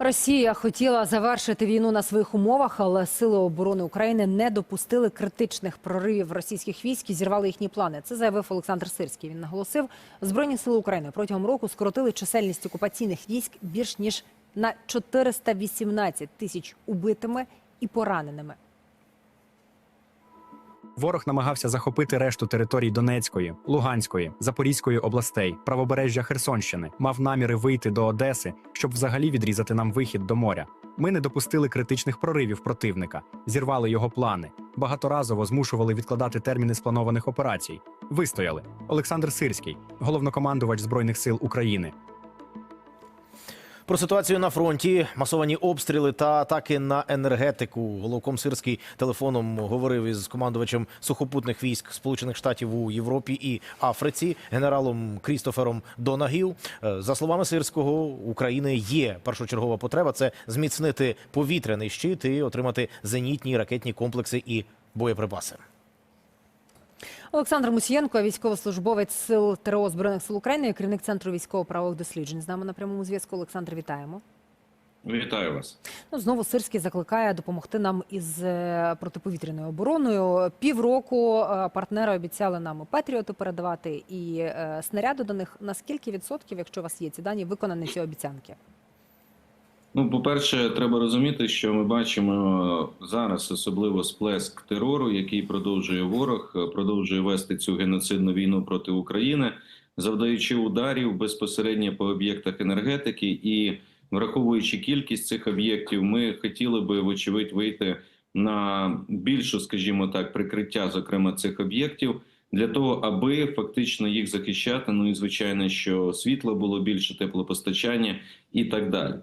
Росія хотіла завершити війну на своїх умовах, але сили оборони України не допустили критичних проривів російських військ і зірвали їхні плани. Це заявив Олександр Сирський. Він наголосив, збройні сили України протягом року скоротили чисельність окупаційних військ більш ніж на 418 тисяч убитими і пораненими. Ворог намагався захопити решту територій Донецької, Луганської, Запорізької областей, правобережжя Херсонщини, мав наміри вийти до Одеси, щоб взагалі відрізати нам вихід до моря. Ми не допустили критичних проривів противника, зірвали його плани, багаторазово змушували відкладати терміни спланованих операцій. Вистояли. Олександр Сирський, головнокомандувач збройних сил України. Про ситуацію на фронті, масовані обстріли та атаки на енергетику. Головком Сирський телефоном говорив із командувачем сухопутних військ Сполучених Штатів у Європі і Африці, генералом Крістофером Донагіл. Е, За словами Сирського, України є першочергова потреба це зміцнити повітряний щит і отримати зенітні ракетні комплекси і боєприпаси. Олександр Мусієнко, військовослужбовець сил ТРО збройних сил України, керівник центру військово-правових досліджень. З нами на прямому зв'язку. Олександр, вітаємо. Вітаю вас. Ну, знову Сирський закликає допомогти нам із е, протиповітряною обороною. Півроку е, партнери обіцяли нам і патріоти передавати і е, снаряди до них. На скільки відсотків, якщо у вас є ці дані, виконані ці обіцянки? Ну, по-перше, треба розуміти, що ми бачимо зараз особливо сплеск терору, який продовжує ворог, продовжує вести цю геноцидну війну проти України, завдаючи ударів безпосередньо по об'єктах енергетики і враховуючи кількість цих об'єктів, ми хотіли би вочевидь вийти на більшу, скажімо так, прикриття, зокрема цих об'єктів. Для того аби фактично їх захищати, ну і звичайно, що світло було більше, теплопостачання і так далі.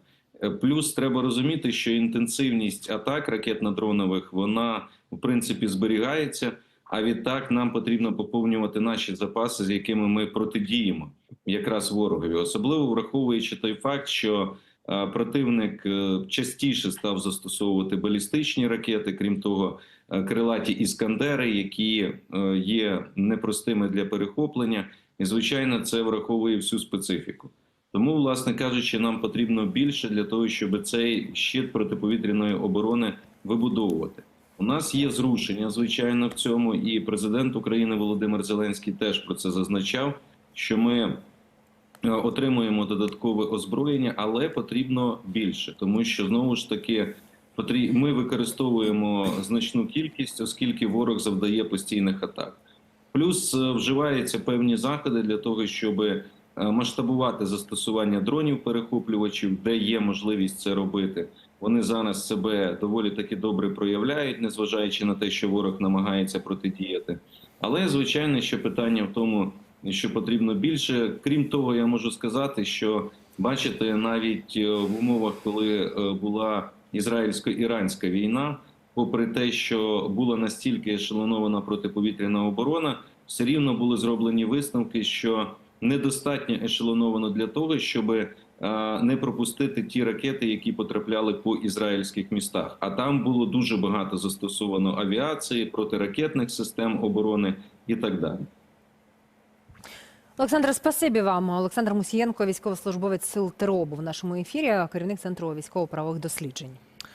Е, Плюс треба розуміти, що інтенсивність атак ракетно-дронових вона в принципі зберігається. А відтак нам потрібно поповнювати наші запаси, з якими ми протидіємо якраз ворогові, особливо враховуючи той факт, що е, противник е, частіше став застосовувати балістичні ракети, крім того, крилаті іскандери, які є непростими для перехоплення, і звичайно, це враховує всю специфіку. Тому, власне кажучи, нам потрібно більше для того, щоб цей щит протиповітряної оборони вибудовувати. У нас є зрушення, звичайно, в цьому, і президент України Володимир Зеленський теж про це зазначав, що ми е, отримуємо додаткове озброєння, але потрібно більше, тому що знову ж таки ми використовуємо значну кількість, оскільки ворог завдає постійних атак. Плюс е, вживаються певні заходи для того, щоб масштабувати застосування дронів перехоплювачів, де є можливість це робити. Вони зараз себе доволі таки добре проявляють, незважаючи на те, що ворог намагається протидіяти. Але звичайно, що питання в тому, що потрібно більше. Крім того, я можу сказати, що бачите, навіть е, в умовах, коли е, була ізраїльсько-іранська війна, попри те, що була настільки ешелонована протиповітряна оборона, все рівно були зроблені висновки, що недостатньо ешелоновано для того, щоб е, не пропустити ті ракети, які потрапляли по ізраїльських містах. А там було дуже багато застосовано авіації, протиракетних систем оборони і так далі. Олександр, спасибі вам. Олександр Мусієнко, військовослужбовець сил ТРО, був в нашому ефірі, керівник центру військово-правових досліджень.